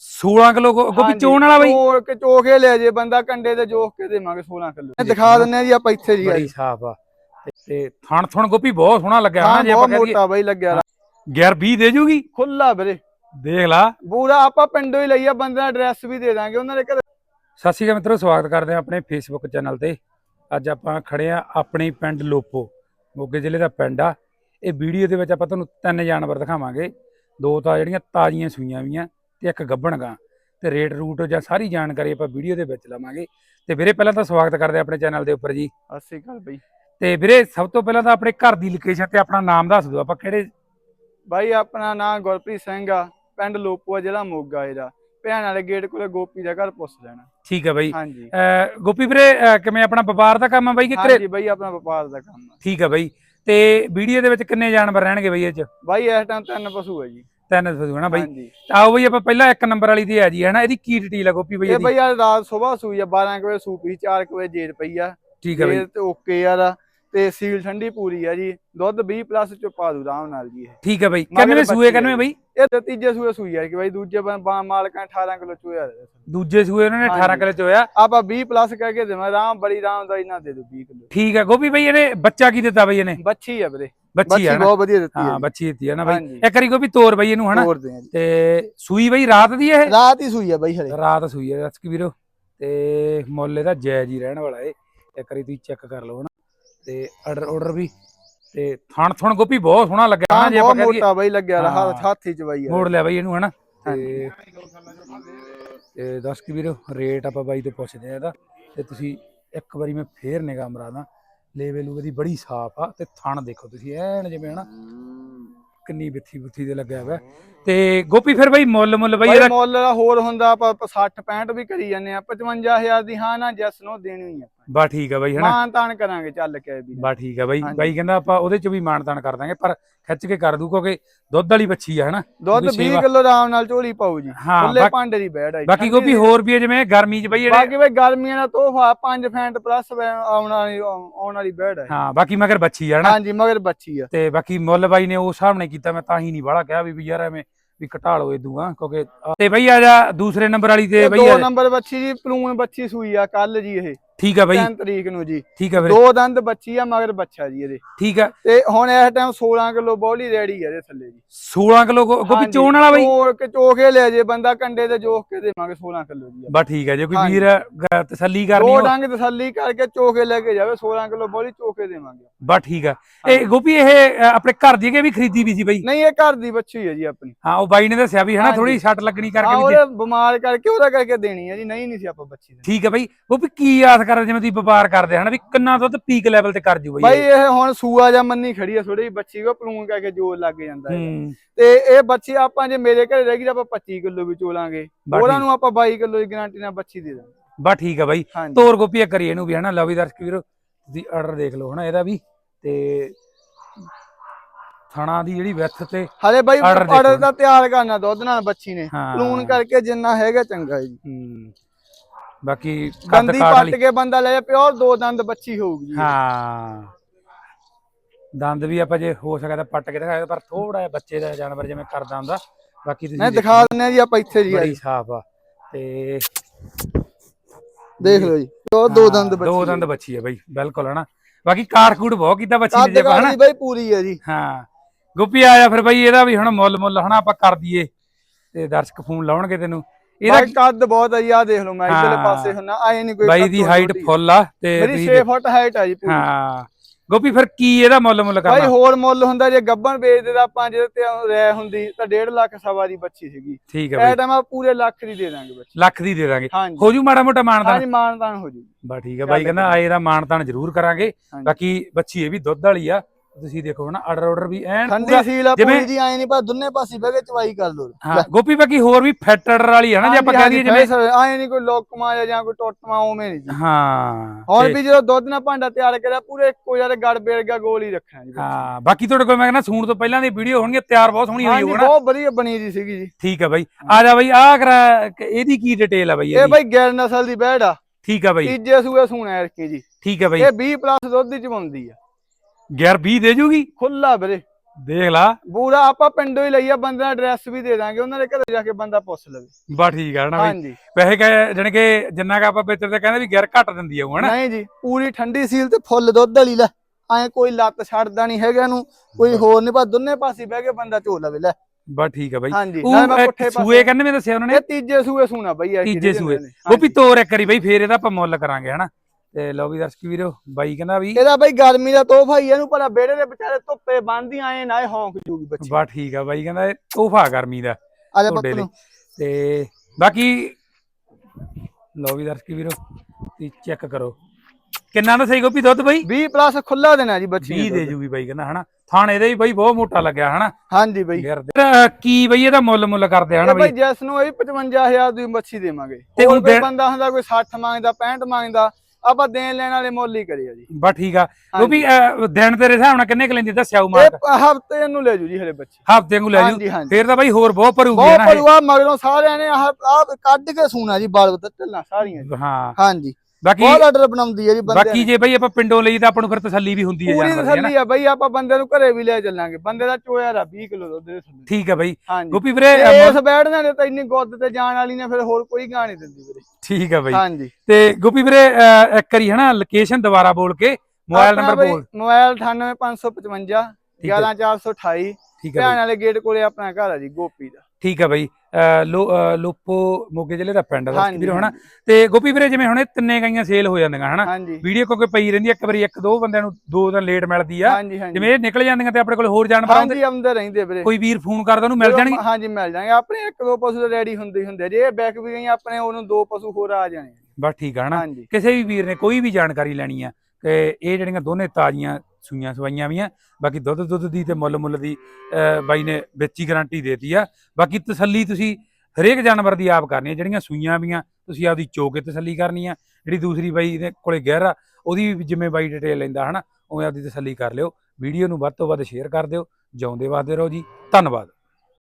16 kilo Gopi ਚੋਣ ਵਾਲਾ ਬਈ। ਚੋ ਕੇ ਚੋਕੇ ਲਿਆ ਜੇ ਬੰਦਾ ਕੰਡੇ ਤੇ ਜੋਖ ਕੇ ਦੇਵਾਂਗੇ 16 ਕਿਲੋ। ਦਿਖਾ ਦਿੰਨੇ ਆ ਜੀ ਆਪਾਂ ਇੱਥੇ ਜੀ। ਬੜੀ ਸਾਫ਼ ਆ। ਤੇ- ਥਣ ਥਣ ਗੋਪੀ ਬਹੁਤ ਸੋਹਣਾ ਲੱਗਿਆ ਹਾਂ ਹਨਾ ਜੇ ਆਪਾਂ ਕਹੀਏ ਮੋਟਾ ਬਾਈ ਲੱਗਿਆ 11 20 ਦੇ ਜੂਗੀ? ਖੁੱਲਾ ਵੀਰੇ। ਦੇਖ ਲਾ। ਪੂਰਾ ਆਪਾਂ ਪਿੰਡੋਂ ਹੀ ਲਈ ਆ ਬੰਦੇ ਦਾ ਐਡਰੈਸ ਵੀ ਦੇ ਦਾਂਗੇ ਉਹਨਾਂ ਦੇ ਘਰ। ਸਤਿ ਸ਼੍ਰੀ ਅਕਾਲ ਮਿੱਤਰੋ ਸਵਾਗਤ ਕਰਦੇ ਹਾਂ ਆਪਣੇ ਫੇਸਬੁੱਕ ਚੈਨਲ ਤੇ। ਅੱਜ ਆਪਾਂ ਖੜੇ ਆ ਆਪਣੇ ਪਿੰਡ ਲੋਪੋ ਮੋਗੇ ਜ਼ਿਲ੍ਹੇ ਦਾ ਪਿੰਡ ਆ। ਇਹ ਵੀਡੀਓ ਦੇ ਵਿੱਚ ਆਪਾਂ ਤੁਹਾਨੂੰ ਤਿੰਨ ਜਾਨਵਰ ਦਿਖਾਵਾਂਗੇ। ਦੋ ਤਾਂ ਜਿਹੜੀਆਂ ਤਾਜ਼ੀਆਂ ਸੂਈਆਂ ਵੀਆਂ ਤੇ ਇੱਕ ਗੱਭਣ ਗਾਂ ਤੇ ਰੇਟ ਰੂਟ ਜਾਂ ਸਾਰੀ ਜਾਣਕਾਰੀ ਆਪਾਂ ਵੀਡੀਓ ਦੇ ਵਿੱਚ ਲਵਾਂਗੇ। ਤੇ ਵੀਰੇ ਪਹਿਲਾਂ ਤਾਂ ਸਵਾਗਤ ਕਰਦੇ ਆਪਣੇ ਚੈਨਲ ਦੇ ਉੱਪਰ ਜੀ। ਅਸੀਂ ਗੱਲ ਬਈ। ਤੇ ਵੀਰੇ ਸਭ ਤੋਂ ਪਹਿਲਾਂ ਤਾਂ ਆਪਣੇ ਘਰ ਦੀ ਲੋਕੇਸ਼ਨ ਤੇ ਆਪਣਾ ਨਾਮ ਦੱਸ ਦਿਓ। ਆਪਾਂ ਕਿਹੜੇ ਬਾਈ ਆਪਣਾ ਨਾਮ ਗੁਰਪ੍ਰੀਤ ਸਿੰਘ ਆ। ਪਿੰਡ ਲੋਪੂਆ ਜ਼ਿਲ੍ਹਾ ਮੋਗਾ ਇਹਦਾ। ਭੈਣ ਵਾਲੇ ਗੇਟ ਕੋਲੇ ਗੋਪੀ ਦਾ ਘਰ ਪੁੱਛ ਲੈਣਾ। ਠੀਕ ਹੈ ਬਾਈ। ਹਾਂਜੀ। ਗੋਪੀ ਵੀਰੇ ਕਿਵੇਂ ਆਪਣਾ ਵਪਾਰ ਦਾ ਕੰਮ ਆ ਬਾਈ ਕਿ ਘਰੇ ਹਾਂਜੀ ਬਾਈ ਆਪਣਾ ਵਪਾਰ ਦਾ ਕੰਮ ਆ। ਠੀਕ ਹੈ ਬਾਈ। ਤੇ ਵੀਡੀਓ ਦੇ ਵਿੱਚ ਕਿੰਨੇ ਜਾਨਵਰ ਰਹਿਣਗੇ ਬਾਈ ਇਹ ਚ? ਬਾਈ ਇਸ ਟਾਈਮ ਤਿੰਨ ਪਸ਼ੂ ਹੈ ਜੀ। ਤਿੰਨ ਸੂ ਹੈ ਨਾ ਬਾਈ। ਹਾਂਜੀ। ਆਓ ਬਈ ਆਪਾਂ ਪਹਿਲਾਂ ਇੱਕ ਨੰਬਰ ਵਾਲੀ ਤੇ ਆ ਜੀ ਹੈ ਨਾ ਇਹਦੀ ਕੀ ਡਿਟੇਲ ਆ ਗੋਪੀ ਬਈ ਇਹ ਇਹਦੀ? ਬਈ ਆ ਰਾਤ ਸਵੇਰ ਸੂਈ ਆ 12 ਕੁ ਵਜੇ ਸੂਪੀ 4 ਕੁ ਵਜੇ ਜੇਰ ਪਈ ਆ। ਠੀਕ ਹੈ ਬਈ। ਤੇ ਓਕੇ ਯਾਰ ਤੇ ਸੀਲ ਠੰਡੀ ਪੂਰੀ ਆ ਜੀ। ਦੁੱਧ 20 ਪਲੱਸ ਚ ਪਾ ਦੂ ਆਰਾਮ ਨਾਲ ਜੀ ਇਹ। ਠੀਕ ਹੈ ਬਈ। ਮਗਰ ਕਿੰਨੇ ਸੂਏ ਬੱਚੀ ਕਿੰਨੇ ਬਈ? ਇਹ ਤੇ ਤੀਜੇ ਸੂਏ ਸੂਈ ਆ ਕਿ ਬਾਈ। ਦੂਜੇ ਬਾ- ਬਾ- ਮਾਲਕਾਂ 18 ਕਿਲੋ ਚੋਇਆ ਦੇ ਦੂਜੇ ਸੂਏ ਉਹਨਾਂ ਨੇ 18 ਹਾਂਜੀ। ਕਿਲੋ ਚ ਹੋਇਆ ਆਪਾਂ 20 ਪਲੱਸ ਕਹਿ ਕੇ ਦੇਵਾਂ। ਆਰਾਮ ਬੜੀ ਆਰਾਮ ਦਾ ਇਹਨਾਂ ਦੇ ਦੂ 20 ਕਿਲੋ। ਠੀਕ ਹੈ ਗੋਪੀ ਬਈ ਇਹਨੇ ਬੱਚਾ ਕੀ ਦਿੱਤਾ ਬਈ ਇਹਨੇ? ਬੱਚੀ ਆ ਵੀਰੇ। ਬੱਚੀ ਨਾ। ਬਹੁਤ ਵਧੀਆ ਦਿੱਤੀ ਹਾਂ ਹੈ ਬੱਚੀ ਦਿੱਤੀ ਹੈ ਨਾ ਬਈ। ਇੱਕ ਵਾਰੀ ਗੋਪੀ ਤੋਰ ਬਈ ਇਹਨੂੰ ਹਨਾ? ਤੇ ਸੂਈ ਬਈ ਰਾਤ ਦੀ ਇਹ? ਰਾਤ ਹੀ ਸੂਈ ਆ ਬਾਈ ਹਲੇ। ਰਾਤ ਸੂਈ ਹੈ ਰਸਕ ਵੀਰੋ ਤੇ ਮੁੱਲ ਇਹਦਾ ਜਾਇਜ਼ ਹੀ ਰਹਿਣ ਵਾਲਾ ਏ। ਇੱਕ ਵਾਰੀ ਤੁਸੀਂ ਚੈੱਕ ਕਰ ਲਓ ਹਨਾ? ਤੇ ਆਰਡਰ ਆਰਡਰ ਵੀ। ਤੇ ਥਣ ਥਣ ਗੋਪੀ ਬਹੁਤ ਸੋਹਣਾ ਲੱਗਿਆ ਹਾਂ ਜੇ ਆਪਾਂ ਕਹੀਏ ਮੋਟਾ ਬਾਈ ਲੱਗਿਆ ਰਹਾ ਹਾਂ। ਹਾਥੀ ਚ ਬਾਈ ਮੋੜ ਲਿਆ ਬਾਈ ਇਹਨੂੰ ਹਨਾ। ਤੇ ਤੇ ਦੱਸ ਕਿ ਵੀਰੋ ਰੇਟ ਆਪਾਂ ਬਾਈ ਤੋਂ ਪੁੱਛਦੇ ਆ ਇਹਦਾ। ਤੇ ਤੁਸੀਂ ਇੱਕ ਵਾਰੀ ਮੈਂ ਫੇਰ ਨਿਗਾਹ ਮਰਾਦਾ। ਲੇਵੇ ਲੂਵੇ ਦੀ ਬੜੀ ਸਾਫ਼ ਆ ਤੇ ਥਣ ਦੇਖੋ ਤੁਸੀਂ ਐਨ ਜਿਵੇਂ ਹਨਾ। ਕਿੰਨੀ ਬਿੱਥੀ ਬੁੱਥੀ ਦੇ ਲੱਗਿਆ ਹੋਇਆ ਤੇ ਗੋਪੀ ਫਿਰ ਬਾਈ ਮੁੱਲ ਮੁੱਲ ਬਾਈ ਇਹਦਾ ਮੁੱਲ ਦਾ ਹੋਰ ਹੁੰਦਾ ਆਪਾਂ 60 65 ਵੀ ਕਰੀ ਜਾਂਦੇ ਆ 55000 ਦੀ ਹਾਂ ਨਾ ਜੈਸ ਨੋ ਦੇਣੀ ਆ। ਬਾ ਠੀਕ ਆ ਬਾਈ ਹਨਾ? ਮਾਨ ਤਾਨ ਕਰਾਂਗੇ ਚੱਲ ਕੇ ਵੀ। ਬਾ ਠੀਕ ਆ ਬਾਈ। ਬਾਈ ਕਹਿੰਦਾ ਆਪਾਂ ਉਹਦੇ ਚ ਵੀ ਮਾਣ ਤਾਣ ਕਰ ਦਾਂਗੇ ਪਰ ਖਿੱਚ ਕੇ ਕਰ ਦੂ ਕਿਉਂਕਿ ਦੁੱਧ ਵਾਲੀ ਬੱਚੀ ਆ ਹਨਾ? ਦੁੱਧ ਵੀ 20 ਸੇਵਾ- ਕਿਲੋ ਆਰਾਮ ਨਾਲ ਝੋਲੀ ਪਾਉ ਜੀ ਖੁੱਲੇ ਭਾਂਡੇ ਦੀ ਬੈੜ ਆ ਬਾਕੀ ਗੋਪੀ ਹੋਰ ਵੀ ਆ ਜਿਵੇਂ ਗਰਮੀ ਚ ਬਾਈ ਜਿਹੜੇ ਬਾਕੀ ਬਈ ਗਰਮੀਆਂ ਦਾ ਤੋਹਫਾ 5 ਫੈਂਟ ਪਲੱਸ ਆਉਣ ਵਾਲੀ ਆਉਣ ਵਾਲੀ ਬੈੜ ਹੈ ਹਾਂ ਬਾਕੀ ਮਗਰ ਬੱਚੀ ਆ ਹਨਾ? ਹਾਂਜੀ ਮਗਰ ਬੱਚੀ ਆ। ਤੇ ਬਾਕੀ ਮੁੱਲ ਬਾਈ ਨੇ ਉਸ ਹਿਸਾਬ ਨਾਲ ਕੀਤਾ ਮੈਂ ਤਾਂ ਹੀ ਨਹੀਂ ਬਾਹਲਾ ਕਿਹਾ ਵੀ ਯਾਰ ਐਵੇਂ ਵੀ ਘਟਾ ਲਓ ਇਦੂਗਾ ਕਿਉਂਕਿ ਆ- ਤੇ ਬਈ ਆ ਜਾ ਦੂਸਰੇ ਨੰਬਰ ਵਾਲੀ ਤੇ ਬਈ ਦੋ ਆ। ਨੰਬਰ ਬੱਚੀ ਜੀ ਪਲੂਨ ਬੱਚੀ ਸੂਈ ਆ ਕੱਲ ਜੀ ਇਹ। ਠੀਕ ਆ ਬਈ। 3 ਤਰੀਕ ਨੂੰ ਜੀ। ਠੀਕ ਆ ਵੀਰੇ। ਦੋ ਦੰਦ ਬੱਚੀ ਆ ਮਗਰ ਬੱਚਾ ਜੀ ਇਹਦੇ। ਠੀਕ ਆ। ਤੇ ਹੁਣ ਇਸ ਟਾਈਮ 16 ਕਿਲੋ ਬੋਲੀ ਰੈਡੀ ਆ ਇਹਦੇ ਥੱਲੇ ਜੀ। 16 ਕਿਲੋ ਹਾਂਜੀ, ਚੋਣ ਵਾਲਾ ਬਈ? ਚੋ ਕੇ ਚੋਕੇ ਲਿਆ ਜੇ ਬੰਦਾ ਕੰਡੇ ਤੇ ਜੋਖ ਕੇ ਦੇਵਾਂਗੇ 16 ਕਿਲੋ ਜੀ ਬਸ ਠੀਕ ਆ ਜੇ ਕੋਈ। ਵੀਰ ਤਸੱਲੀ ਕਰਨੀ ਦੋ ਹੋ ਡੰਗ ਤਸੱਲੀ ਕਰਕੇ ਚੋਕੇ ਲੈ ਕੇ ਜਾਵੇ 16 ਕਿਲੋ ਬੋਲੀ ਚੋਕੇ ਦੇਵਾਂਗੇ। ਬਸ ਠੀਕ ਆ। ਇਹ ਗੋਪੀ ਇਹ ਆਪਣੇ ਘਰ ਦੀ ਕਿ ਵੀ ਖਰੀਦੀ ਵੀ ਸੀ ਬਈ? ਨਹੀਂ ਇਹ ਘਰ ਦੀ ਬੱਚੀ ਹੈ ਜੀ ਆਪਣੀ। ਹਾਂ ਉਹ ਬਾਈ ਨੇ ਦੱਸਿਆ ਵੀ ਹਨਾ। ਥੋੜੀ ਛੱਟ ਲੱਗਣੀ ਕਰਕੇ ਵੀ ਬਿਮਾਰ ਕਰਕੇ ਉਹਦਾ ਕਰਕੇ ਦੇਣੀ ਹੈ ਜੀ ਨਹੀਂ ਨਹੀਂ ਸੀ ਆਪਾਂ ਬੱਚੀ ਦੇ। ਠੀਕ ਆ ਬਈ। ਗੋਪੀ ਕੀ ਆਸ ਕਰ ਜਿਵੇਂ ਤੁਸੀਂ ਵਪਾਰ ਕਰਦੇ ਹਨਾ ਵੀ ਕਿੰਨਾ ਦੁੱਧ ਪੀਕ ਲੈਵਲ ਤੇ ਕਰ ਜੂ ਬਈ ਬਾਈ ਇਹ? ਹੁਣ ਸੂਆ ਜਾਂ ਮੰਨੀ ਖੜੀ ਆ ਥੋੜੀ ਬੱਚੀ ਕੋ ਪਲੂਨ ਕਰਕੇ ਜੋਰ ਲੱਗ ਜਾਂਦਾ ਤੇ ਇਹ ਬੱਚੀ ਆਪਾਂ ਜੇ ਮੇਰੇ ਘਰੇ ਰਹਿ ਗਈ ਤਾਂ ਆਪਾਂ 25 ਕਿਲੋ ਵੀ ਚੋਲਾਂਗੇ। ਉਹਨਾਂ ਨੂੰ ਆਪਾਂ 22 ਕਿਲੋ ਦੀ ਗਾਰੰਟੀ ਨਾਲ ਬੱਚੀ ਦੇ ਦਾਂਗੇ। ਬਸ ਠੀਕ ਆ ਬਾਈ। ਤੋਰ ਗੋਪੀ ਕਰੀ ਇਹਨੂੰ ਵੀ ਹਨਾ ਲਓ ਵੀ ਦਰਸ਼ਕ ਵੀਰੋ ਤੁਸੀਂ ਆਰਡਰ ਦੇਖ ਲਓ ਹਨਾ ਇਹਦਾ ਵੀ। ਤੇ ਥਣਾ ਦੀ ਜਿਹੜੀ ਵਿੱਥ ਤੇ ਹਲੇ ਬਾਈ। ਆਰਡਰ ਦਾ ਤਿਆਰ ਕਰਨਾ ਦੁੱਧ ਨਾਲ ਬੱਚੀ ਨੇ। ਪਲੂਨ ਕਰਕੇ ਜਿੰਨਾ ਹੈਗਾ ਚੰਗਾ ਜੀ। ਹੂੰ। ਬਾਕੀ ਕਾਠ ਪੱਟ ਕੇ ਬੰਦਾ ਲੈ ਜਾ ਪਿਓਰ ਦੋ ਦੰਦ ਬੱਚੀ ਹੋਊਗੀ। ਹਾਂ। ਦੰਦ ਵੀ ਆਪਾਂ ਜੇ ਹੋ ਸਕਦਾ ਪੱਟ ਕੇ ਦਿਖਾਇਆ ਪਰ ਥੋੜਾ ਜਿਹਾ ਬੱਚੇ ਦਾ ਜਾਨਵਰ ਜਿਵੇਂ ਕਰਦਾ ਹੁੰਦਾ ਬਾਕੀ ਤੁਸੀਂ ਮੈਂ ਦੇਖੋ, ਦਿੰਨੇ ਆ ਜੀ ਆਪਾਂ ਇੱਥੇ ਜੀ। ਬੜੀ। ਸਾਫ਼ ਆ। ਤੇ ਦੇਖ ਲਓ ਜੀ ਉਹ ਦੋ ਦੰਦ ਬੱਚੀ ਦੋ ਦੰਦ ਬੱਚੀ ਹੈ ਬਾਈ ਬਿਲਕੁਲ ਹਨਾ। ਬਾਕੀ ਕਾਰਕੂਟ ਬਹੁਤ ਕੀਤਾ ਬੱਚੀ ਨੇ ਜੇ ਹਨਾ। ਬਾਈ ਪੂਰੀ ਹੈ ਜੀ। ਹਾਂ। ਗੁੱਪੀ ਆਇਆ ਫਿਰ ਬਾਈ ਇਹਦਾ ਵੀ ਹੁਣ ਮੁੱਲ ਮੁੱਲ ਹਨਾ ਆਪਾਂ ਕਰ ਦਈਏ। ਤੇ ਦਰਸ਼ਕ ਫੋਨ ਲਾਉਣਗੇ ਤੈਨੂੰ। ਇਹਦਾ ਬਾਈ ਕੱਦ ਬਹੁਤ ਜੀ ਆ ਦੇਖ ਲਓ ਮੈਂ ਇਧਰਲੇ। ਪਾਸੇ ਹੁੰਨਾ ਆਏ ਨਹੀਂ ਕੋਈ ਬਾਈ ਦੀ ਹਾਈਟ। ਫੁੱਲ ਆ ਤੇ ਮੇਰੀ ਤੁਸੀਂ 6 ਫੁੱਟ ਹਾਈਟ ਆ ਜੀ ਪੂਰੀ। ਹਾਂ। ਗੋਪੀ ਫਿਰ ਕੀ ਇਹਦਾ ਮੁੱਲ ਮੁੱਲ ਬਾਈ ਕਰਨਾ ਹੋਰ ਮੁੱਲ ਹੁੰਦਾ ਜੇ ਗੱਬਣ ਵੇਚਦੇ ਤਾਂ ਆਪਾਂ ਜਿਹਦੇ ਤੇ ਰਹਿ ਹੁੰਦੀ ਤਾਂ 1.5 ਲੱਖ ਸਵਾ ਦੀ ਬੱਚੀ ਸੀਗੀ। ਠੀਕ ਹੈ ਇਹ ਬਾਈ। ਟਾਈਮ ਆ ਪੂਰੇ ਲੱਖ ਦੀ ਦੇ ਦਾਂਗੇ ਬੱਚੀ। ਲੱਖ ਦੀ ਦੇ ਦਾਂਗੇ। ਹੋ ਜੂ ਮਾੜਾ ਮੋਟਾ ਮਾਨਦਾਨ ਹਾਂਜੀ ਮਾਨਤਾਨ ਹੋ ਜੂ ਬਾ ਠੀਕ ਹੈ ਬਾਈ ਕਹਿੰਦਾ ਆਏ ਦਾ ਮਾਨਤਾਨ ਜ਼ਰੂਰ ਕਰਾਂਗੇ। ਬਾਕੀ ਬੱਚੀ ਇਹ ਵੀ ਦੁੱਧ ਵਾਲੀ ਆ। ਤੁਸੀਂ ਦੇਖੋ ਨਾ ਆਰਡਰ ਆਰਡਰ ਵੀ ਐਨ ਠੰਡੀ ਪੂਰਾ ਸੀਲ ਆ ਪੂਰੀ ਜੀ ਆਏ ਨਹੀਂ ਪਰ ਦੁੰਨੇ ਪਾਸੇ ਬਹਿ ਕੇ ਚਵਾਈ ਕਰ ਲੋ ਹਾਂ ਗੋਪੀ ਬਾਕੀ ਹੋਰ ਵੀ ਫੈਟ ਆਰਡਰ ਵਾਲੀ ਆ ਨਾ ਜੇ ਆਪਾਂ ਕਹਿ ਦਈਏ ਜਿਵੇਂ ਆਏ ਨਹੀਂ ਕੋਈ ਲੋਕਮਾ ਜਾਂ- ਜਾਂ ਕੋਈ ਟੋਟਮਾ ਉਵੇਂ ਨਹੀਂ ਜੀ। ਹਾਂ ਹੁਣ ਤੇ- ਵੀ ਜਦੋਂ ਦੁੱਧ ਨਾਲ ਭਾਂਡਾ ਤਿਆਰ ਕਰਿਆ ਪੂਰੇ ਇੱਕੋ ਜਿਹਾ ਗੜ ਬੇਰਗਾ ਗੋਲ ਹੀ ਰੱਖਣਾ ਜੀ। ਹਾਂ ਬਾਕੀ ਤੁਹਾਡੇ ਕੋਲ ਮੈਂ ਕਹਿੰਦਾ ਸੂਣ ਤੋਂ ਪਹਿਲਾਂ ਦੀ ਵੀਡੀਓ ਹੋਣਗੀ ਤਿਆਰ ਬਹੁਤ ਸੋਹਣੀ ਹੋਈ ਨਾ ਬਹੁਤ ਵਧੀਆ ਬਣੀ ਜੀ ਸੀਗੀ ਜੀ। ਠੀਕ ਹੈ ਬਾਈ ਆ ਜਾ ਬਾਈ ਆ ਕਰਾ ਇਹਦੀ ਕੀ ਡਿਟੇਲ ਆ ਬਾਈ ਇਹ ਬਾਈ ਗੈਰ ਨਸਲ ਦੀ ਬੈੜ ਆ। ਠੀਕ ਹੈ ਬਾਈ। ਤੀਜੇ ਸੂਏ ਸੂਣਾ ਐ ਕੀ ਜੀ। ਠੀਕ ਹੈ ਬਾਈ। ਇਹ 20 ਪਲੱਸ ਦੁੱਧ ਦੀ ਚਵਾਉਂਦੀ ਆ। 11 20 ਦੇ ਜੂਗੀ? ਖੁੱਲਾ ਵੀਰੇ। ਦੇਖ ਲਾ। ਪੂਰਾ ਆਪਾਂ ਪਿੰਡੋਂ ਹੀ ਲਈ ਆ ਬੰਦੇ ਦਾ ਐਡਰੈਸ ਵੀ ਦੇ ਦਾਂਗੇ ਉਹਨਾਂ ਦੇ ਘਰੇ ਜਾ ਕੇ ਬੰਦਾ ਪੁੱਛ ਲਵੇ। ਬਾ ਠੀਕ ਆ ਹਨਾ ਬਈ। ਵੈਸੇ ਕਹੇ ਜਾਣੀ ਕਿ ਜਿੰਨਾ ਕ ਆਪਾਂ ਵੇਚਦੇ ਕਹਿੰਦੇ ਵੀ ਗਿਰ ਘੱਟ ਦਿੰਦੀ ਆ ਉਹ ਹਨਾ? ਨਹੀਂ ਜੀ ਪੂਰੀ ਠੰਡੀ ਸੀਲ ਤੇ ਫੁੱਲ ਦੁੱਧ ਵਾਲੀ ਲੈ। ਐ ਕੋਈ ਲੱਤ ਛੱਡਦਾ ਨਹੀਂ ਹੈਗਾ ਇਹਨੂੰ ਕੋਈ ਹੋਰ ਨਹੀਂ ਪਰ ਦੋਨੇ ਪਾਸੇ ਬਹਿ ਕੇ ਬੰਦਾ ਝੋ ਲਵੇ ਲੈ। ਬਾ ਠੀਕ ਆ ਬਈ। ਹਾਂਜੀ ਸੂਏ ਪਾਸੇ ਕਹਿੰਦੇ ਮੈਂ ਦੱਸਿਆ ਉਹਨਾਂ। ਨੇ ਤੀਜੇ ਸੂਏ ਸੂਣਾ ਬਈ ਤੀਜੇ ਸੂਏ। ਨੇ। ਉਹ ਵੀ। ਤੋਰ ਇੱਕ ਵਾਰੀ ਬਈ ਫੇਰ ਇਹਦਾ ਆਪਾਂ ਮੁੱਲ ਕਰਾਂਗੇ ਹਨਾ? ਤੇ ਲਓ ਵੀ ਦਰਸ਼ਕ ਵੀਰੋ ਬਾਈ ਕਹਿੰਦਾ ਵੀ ਇਹਦਾ ਬਈ ਗਰਮੀ ਦਾ ਤੋਹਫਾ ਹੀ ਇਹਨੂੰ ਭਲਾ ਬੇੜੇ ਦੇ ਵਿਚਾਰੇ ਧੁੱਪੇ ਬੰਨਦੀਆਂ ਆਏ ਨਾ ਇਹ ਹੌਂਕ ਜੂਗੀ ਬੱਚੀ। ਬਾ ਠੀਕ ਆ ਬਾਈ ਕਹਿੰਦਾ ਇਹ ਤੋਹਫਾ ਗਰਮੀ ਦਾ ਆ ਜਾ। ਨੂੰ। ਤੇ ਬਾਕੀ ਲਓ ਵੀ ਦਰਸ਼ਕ ਵੀਰੋ ਤੁਸੀਂ ਚੈੱਕ ਕਰੋ। ਕਿੰਨਾ ਦਾ ਸਹੀ ਗੋਪੀ ਦੁੱਧ ਬਈ? 20 ਪਲੱਸ ਖੁੱਲਾ ਦੇਣਾ ਜੀ ਬੱਚੀ 20 ਨੇ ਦੇ। ਜੂਗੀ ਬਾਈ ਕਹਿੰਦਾ ਹਨਾ? ਥਾਣ ਇਹਦਾ ਹੀ ਬਾਈ ਬਹੁਤ ਮੋਟਾ ਲੱਗਿਆ ਹਨਾ? ਹਾਂਜੀ ਬਈ। ਦੇ। ਕੀ ਬਈ ਇਹਦਾ ਮੁੱਲ ਮੁੱਲ ਕਰਦੇ ਹਨਾ ਬਈ ਜੈਸ ਨੂੰ ਇਹ 55000 ਦੀ ਮੱਛੀ ਦੇਵਾਂਗੇ। ਤੇ ਕੋਈ ਬੰਦਾ ਹੁੰਦਾ ਕੋਈ 60 ਮੰਗਦਾ 65 ਮੰਗਦਾ ਆਪਾਂ ਦੇਣ ਲੈਣ ਵਾਲੇ ਮੁੱਲ ਹੀ ਕਰੀਏ ਜੀ। ਬਾ ਠੀਕ ਆ। ਗੋਪੀ ਅਹ, ਦਿਨ ਤੇਰੇ ਹਿਸਾਬ ਨਾਲ ਕਿੰਨੇ ਕੁ ਲੈਂਦੀ ਦੱਸਿਆ ਉਹ ਮਾਰਕ? ਇਹ ਹਫ਼ਤੇ ਨੂੰ ਲੈ ਜੂ ਜੀ ਹਲੇ ਬੱਚੇ। ਹਫ਼ਤੇ ਨੂੰ ਲੈ ਜੂ? ਫੇਰ ਤਾਂ ਬਾਈ ਹੋਰ ਬਹੁਤ ਭਰੂਗੀ ਬਹੁਤ ਹਨਾ ਇਹ। ਪਰਿਵਾਰ ਮਗਰੋਂ ਸਾਰਿਆਂ ਨੇ ਆਹ ਕੱਢ ਕੇ ਸੂਣਾ ਜੀ ਬਾਲ ਬੱਤ ਢੱਲਾਂ ਸਾਰੀਆਂ। ਹਾਂ। ਹਾਂਜੀ। ਬਾਕੀ ਬਹੁਤ ਆਰਡਰ ਬਣਾਉਂਦੀ ਹੈ ਜੀ ਬੰਦੇ ਬਾਕੀ ਜੇ ਬਈ ਆਪਾਂ ਪਿੰਡੋਂ ਲਈ ਤਾਂ ਆਪਾਂ ਨੂੰ ਫਿਰ ਤਸੱਲੀ ਵੀ ਹੁੰਦੀ ਹੈ ਪੂਰੀ ਜਾਨਵਰ ਦੀ ਤਸੱਲੀ ਆ ਬਈ ਆਪਾਂ ਬੰਦੇ ਨੂੰ ਘਰੇ ਵੀ ਲੈ ਚੱਲਾਂਗੇ। ਬੰਦੇ ਦਾ ਚੋਇਆ ਦਾ 20 ਕਿਲੋ ਦੁੱਧ ਦੇ ਥੱਲੇ। ਠੀਕ ਆ ਬਈ। ਹਾਂਜੀ। ਗੋਪੀ ਵੀਰੇ ਤੇ ਇਸ ਬੈਠਣਾ ਦੇ ਤਾਂ ਇੰਨੀ ਗੁੱਦ ਤੇ ਜਾਣ ਵਾਲੀ ਨੇ ਫਿਰ ਹੋਰ ਕੋਈ ਗਾਂ ਨਹੀਂ ਦਿੰਦੀ ਵੀਰੇ। ਠੀਕ ਆ ਬਈ। ਹਾਂਜੀ। ਤੇ ਗੋਪੀ ਵੀਰੇ ਅਹ, ਇੱਕ ਵਾਰੀ ਹਨਾ ਲੋਕੇਸ਼ਨ ਦੁਬਾਰਾ ਬੋਲ ਕੇ ਮੋਬਾਈਲ ਆਪਣਾ ਨੰਬਰ ਬਈ ਬੋਲ। ਮੋਬਾਈਲ 98555 ਠੀਕ ਹੈ 11428 ਠੀਕ ਆ ਭੈਣ ਬਈ ਵਾਲੇ ਗੇਟ ਕੋਲੇ ਆਪਣਾ ਘਰ ਆ ਜੀ ਗੋਪੀ ਦਾ। ਠੀਕ ਆ ਬਈ। ਲੋਪੋ ਮੋਗੇ ਜ਼ਿਲ੍ਹੇ ਦਾ ਪਿੰਡ ਦਾ ਵੀਰੇ ਹਨਾ? ਤੇ ਗੋਪੀ ਵੀਰੇ ਜਿਵੇਂ ਹੁਣ ਤਿੰਨੇ ਗਾਈਆਂ ਸੇਲ ਹੋ ਜਾਂਦੀਆਂ ਹਨਾ? ਵੀਡੀਓ ਕਿਉਂਕਿ ਪਈ ਰਹਿੰਦੀ ਇੱਕ ਵਾਰੀ ਇੱਕ ਦੋ ਬੰਦਿਆਂ ਨੂੰ ਦੋ ਦਿਨ ਲੇਟ ਮਿਲਦੀ ਆ। ਜਿਵੇਂ ਇਹ ਨਿਕਲ ਜਾਂਦੀਆਂ ਤੇ ਆਪਣੇ ਕੋਲ ਹੋਰ ਜਾਨਵਰ ਆਉਂਦੇ। ਹਾਂਜੀ ਆਉਂਦੇ ਰਹਿੰਦੇ ਵੀਰੇ। ਕੋਈ ਵੀਰ ਫੋਨ ਕਰਦਾ ਉਹਨੂੰ ਮਿਲ ਜਾਣਗੇ ਹਾਂਜੀ ਮਿਲ ਜਾਣਗੇ। ਆਪਣੇ ਇੱਕ ਦੋ ਪਸ਼ੂ ਰੈਡੀ ਹੁੰਦੇ ਹੁੰਦੇ ਜੇ ਬੈਕ ਵੀ ਗਈਆਂ ਆਪਣੇ ਉਹਨੂੰ ਦੋ ਪਸ਼ੂ ਹੋਰ ਆ ਜਾਣੇ ਬਸ ਠੀਕ ਆ ਹਨਾ? ਕਿਸੇ ਵੀ ਵੀਰ ਨੇ ਕੋਈ ਵੀ ਜਾਣਕਾਰੀ ਲੈਣੀ ਆ ਤੇ ਇਹ ਜਿਹੜੀਆਂ ਦੋਨੇ ਤਾਜ਼ੀਆਂ ਸੂਈਆਂ ਸਵਾਈਆਂ ਵੀ ਆ ਬਾਕੀ ਦੁੱਧ ਦੁੱਧ ਦੀ ਤੇ ਮੁੱਲ ਮੁੱਲ ਦੀ ਬਾਈ ਨੇ ਵਿੱਚ ਹੀ ਗਾਰੰਟੀ ਦੇਤੀ ਆ। ਬਾਕੀ ਤਸੱਲੀ ਤੁਸੀਂ ਹਰੇਕ ਜਾਨਵਰ ਦੀ ਆਪ ਕਰਨੀ ਆ, ਜਿਹੜੀਆਂ ਸੂਈਆਂ ਵੀ ਆ ਤੁਸੀਂ ਆਪਦੀ ਚੋ ਕੇ ਤਸੱਲੀ ਕਰਨੀ ਆ, ਜਿਹੜੀ ਦੂਸਰੀ ਬਾਈ ਦੇ ਕੋਲੇ ਗਹਿਰਾ, ਉਹਦੀ ਵੀ ਜਿਵੇਂ ਬਾਈ ਡਿਟੇਲ ਲੈਂਦਾ ਹਨਾ, ਉਵੇਂ ਆਪਦੀ ਤਸੱਲੀ ਕਰ ਲਿਓ। ਵੀਡੀਓ ਨੂੰ ਵੱਧ ਤੋਂ ਵੱਧ ਸ਼ੇਅਰ ਕਰ ਦਿਓ, ਜਿਉਂਦੇ ਵਾਦੇ ਰਹੋ ਜੀ, ਧੰਨਵਾਦ।